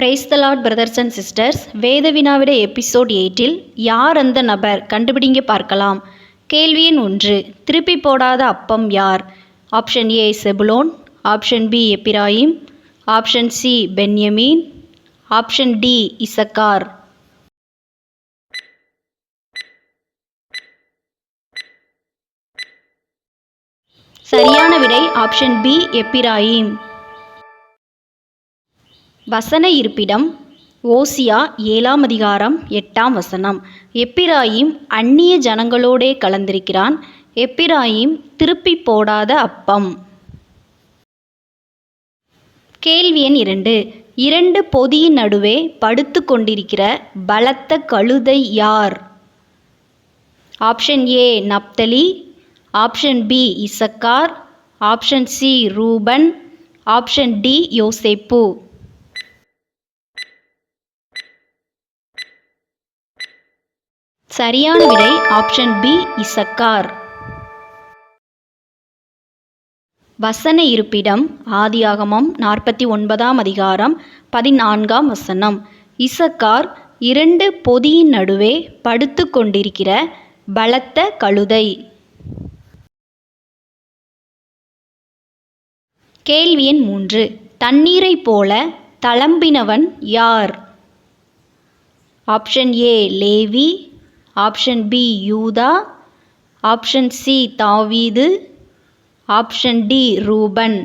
Praise the Lord brothers and sisters வேதவினாவிட episode எயிட்டில் யார் அந்த நபர்? கண்டுபிடிங்க பார்க்கலாம். கேள்வி எண் ஒன்று திருப்பி போடாத அப்பம் யார்? Option A Zebulun. Option B Ephraim. Option C Benjamin. Option D Issachar. சரியான விடை ஆப்ஷன் பி எப்பிராயிம். வசன இருப்பிடம் ஓசியா ஏழாம் அதிகாரம் எட்டாம் வசனம். எப்பிராயிம் அந்நிய ஜனங்களோடே கலந்திருக்கிறான் எப்பிராயிம் திருப்பி போடாத அப்பம். கேள்வி எண் இரண்டு. இரண்டு பொதியின் நடுவே படுத்து கொண்டிருக்கிற பலத்த கழுதை யார்? Option A Naphtali. Option B Issachar. Option C Reuben. Option D யோசேப்பு. சரியான விடை ஆப்ஷன் பி இசக்கார். வசன இருப்பிடம் ஆதியாகமம் நாற்பத்தி ஒன்பதாம் அதிகாரம் பதினான்காம் வசனம். இசக்கார் இரண்டு பொதியின் நடுவே படுத்து கொண்டிருக்கிற பலத்த கழுதை. கேள்வி எண் மூன்று. தண்ணீரைப் போல தளம்பினவன் யார்? Option A Levi. Option B யூதா ஆப்ஷன் சி தாவீது ஆப்ஷன் டி ரூபன்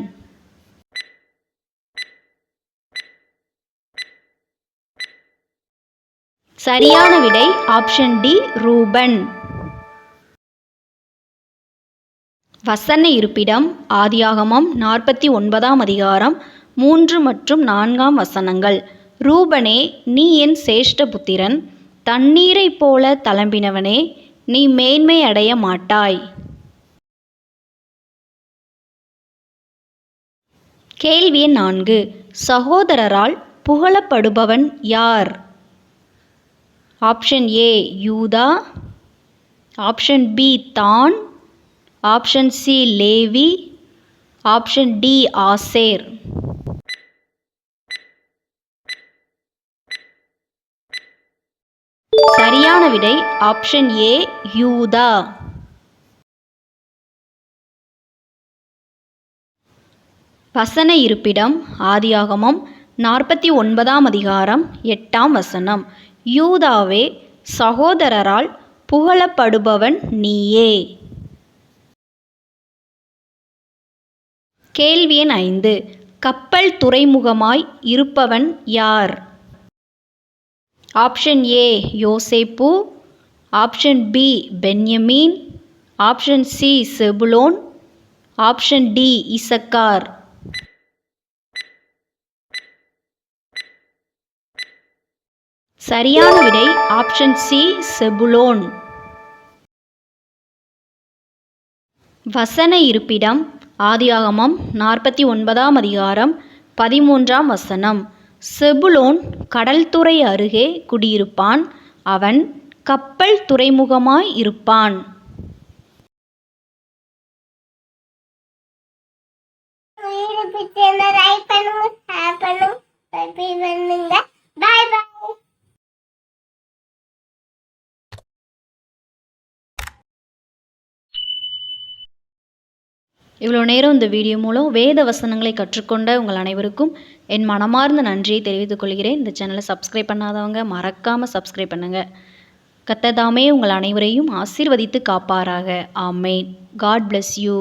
சரியான விடை ஆப்ஷன் டி ரூபன் வசன இருப்பிடம் ஆதியாகமம் நாற்பத்தி ஒன்பதாம் அதிகாரம் மூன்று மற்றும் நான்காம் வசனங்கள். ரூபனே நீ என் சேஷ்ட புத்திரன். தண்ணீரைப் போல தளம்பினவனே நீ மேன்மை அடைய மாட்டாய். கேள்வி எண் நான்கு. சகோதரரால் புகழப்படுபவன் யார்? ஆப்ஷன் ஏ யூதா. ஆப்ஷன் பி தான். Option C Levi. Option D Asher. சரியான விடை ஆப்ஷன் ஏ யூதா. வசன இருப்பிடம் ஆதியாகமம் நாற்பத்தி ஒன்பதாம் அதிகாரம் எட்டாம் வசனம். யூதாவே சகோதரரால் புகழப்படுபவன் நீயே. கேள்வி எண் ஐந்து. கப்பல் துறைமுகமாய் இருப்பவன் யார்? ஆப்ஷன் ஏ யோசேப்பு option B Benjamin option C Zebulun option D Issachar சரியான விடை ஆப்ஷன் சி செபுலோன் வசன இருப்பிடம் ஆதியாகமம் நாற்பத்தி ஒன்பதாம் அதிகாரம் பதிமூன்றாம் வசனம். செபுலோன் கடல்துறை அருகே குடியிருப்பான். அவன் கப்பல் துறைமுகமாய் இருப்பான். பண்ணுங்க. பாய் பாய். இவ்வளோ நேரம் இந்த வீடியோ மூலம் வேத வசனங்களை கற்றுக்கொண்ட உங்கள் அனைவருக்கும் என் மனமார்ந்த நன்றியை தெரிவித்துக் கொள்கிறேன். இந்த சேனலை சப்ஸ்கிரைப் பண்ணாதவங்க மறக்காமல் சப்ஸ்கிரைப் பண்ணுங்கள் கத்ததாமே உங்கள் அனைவரையும் ஆசீர்வதித்து காப்பாராக. ஆமேன். God bless you